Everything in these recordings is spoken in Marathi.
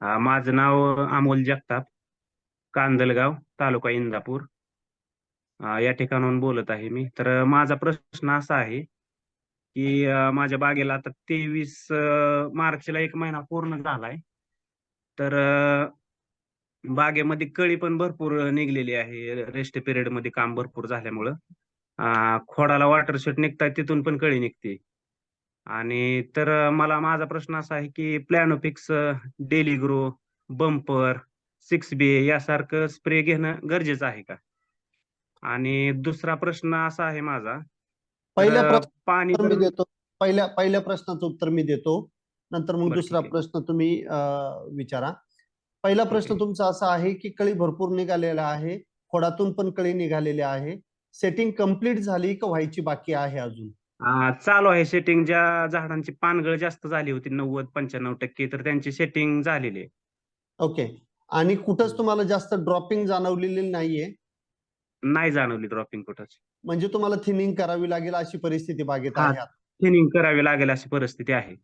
माझं नाव अमोल जगताप कांदलगाव तालुका इंदापूर. या ठिकाणाहून बोलत आहे मी. तर माझा प्रश्न असा आहे की माझ्या बागेला आता तेवीस मार्चला एक महिना पूर्ण झालाय. तर बागेमध्ये कळी पण भरपूर निघलेली आहे. रेस्ट पिरियडमध्ये काम भरपूर झाल्यामुळं. खोडाला वॉटर शूट निघतात तिथून पण कळी निघते. आणि तर मला माझा प्रश्न असा आहे की Planofix daily grow bumper six B यासारखं स्प्रे घेणं गरजेचं आहे का? आणि दुसरा प्रश्न असा आहे माझा पहिल्या पाणी मी देतो. पहिल्या पहिल्या प्रश्नाचं उत्तर मी देतो. नंतर मग दुसरा. प्रश्न तुम्ही विचारा. पहिला प्रश्न. तुमचा असा आहे की कळी भरपूर निघालेला आहे खोडातून पण कळी निघालेली आहे. सेटिंग कंप्लीट झाली का व्हायची बाकी आहे अजून? चालू आहे सेटिंग ज्या झाडांची पानगळ जास्त झाली होती नव्वद पंच्याण्णव टक्के तर त्यांची सेटिंग झालेली आहे ओके आणि कुठंच. तुम्हाला जास्त ड्रॉपिंग जाणवलेली नाहीये नाही जाणवली ड्रॉपिंग कुठंच म्हणजे तुम्हाला थिनिंग करावी लागेल अशी परिस्थिती बागेत हा. आहे आता. थिनिंग करावी लागेल अशी परिस्थिती आहे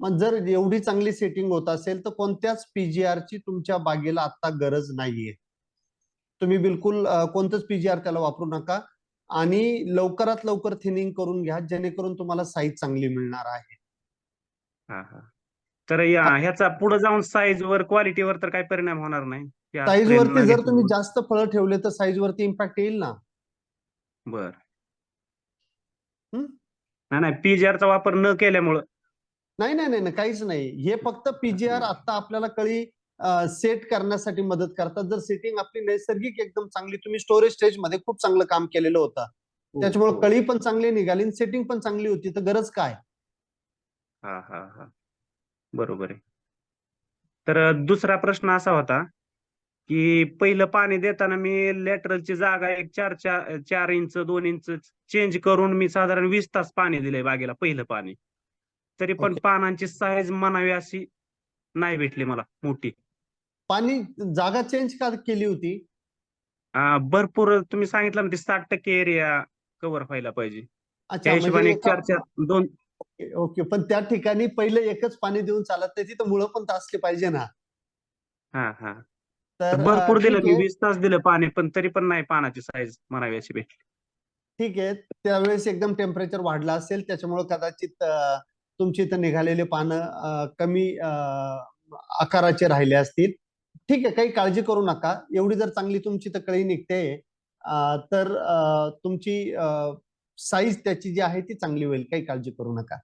मग जर एवढी चांगली सेटिंग होत असेल तर कोणत्याच पीजीआर ची तुमच्या बागेला आता गरज नाहीये तुम्ही बिलकुल अं, कोणतंच पीजीआर त्याला वापरू नका आणि लवकरात लवकर थिनिंग करून घ्या जेणेकरून तुम्हाला साईज चांगली मिळणार आहे हा हा तर या ह्याचा पुढे जाऊन साईज वर क्वालिटीवर तर काही परिणाम होणार नाही साईज वरती जर तुम्ही. जास्त फळं ठेवले तर साईज वरती इम्पॅक्ट येईल ना बर? नाही नाही PGR चा वापर न केल्यामुळं नाही नाही नाही नाही, काहीच नाही हे फक्त पीजीआर. आता आपल्याला कळी सेट करण्यासाठी मदत करतात. जर सेटिंग आपली नैसर्गिक एकदम चांगली तुम्ही स्टोरेज स्टेजमध्ये खूप चांगलं काम केलेलं होतं. त्याच्यामुळे हो. कळी पण चांगली निघाली सेटिंग पण चांगली होती. तर गरज काय? हा हा हा. बरोबर आहे. तर दुसरा प्रश्न असा होता की पहिलं पाणी देताना मी लॅटरलची जागा एक चार चार चार इंच दोन इंच चेंज करून मी साधारण वीस तास पाणी दिलंय बागेला पहिलं पाणी. तरी पण Okay. पानांची साईज म्हणावी अशी नाही भेटली मला मोठी. पाणी जागा चेंज का केली होती? अ, भरपूर तुम्ही सांगितलं ना ते साठ टक्के एरिया कव्हर व्हायला पाहिजे. अच्छा हिशोबाने म्हणजे एक चार चार दोन ओके, ओके पण त्या ठिकाणी पहिले एकच पाणी देऊन चालत नाही तिथं मुळं पण असली पाहिजे ना. हा हा. तर तर अं, भरपूर दिलं ठीक मी आहे. वीस तास दिलं पाणी पण तरी पण नाही पानाची साईज म्हणावी अशी भेटली. ठीक आहे त्यावेळेस एकदम टेम्परेचर वाढलं असेल त्याच्यामुळे कदाचित अं, तुमची इथं निघालेली पानं अं, कमी अं, आकाराचे राहिले असतील. ठीक आहे काही काळजी करू नका. एवढी जर चांगली तुमची तकळी निघते. तर तुमची साईज त्याची जी आहे ती चांगली होईल. काही काळजी करू नका.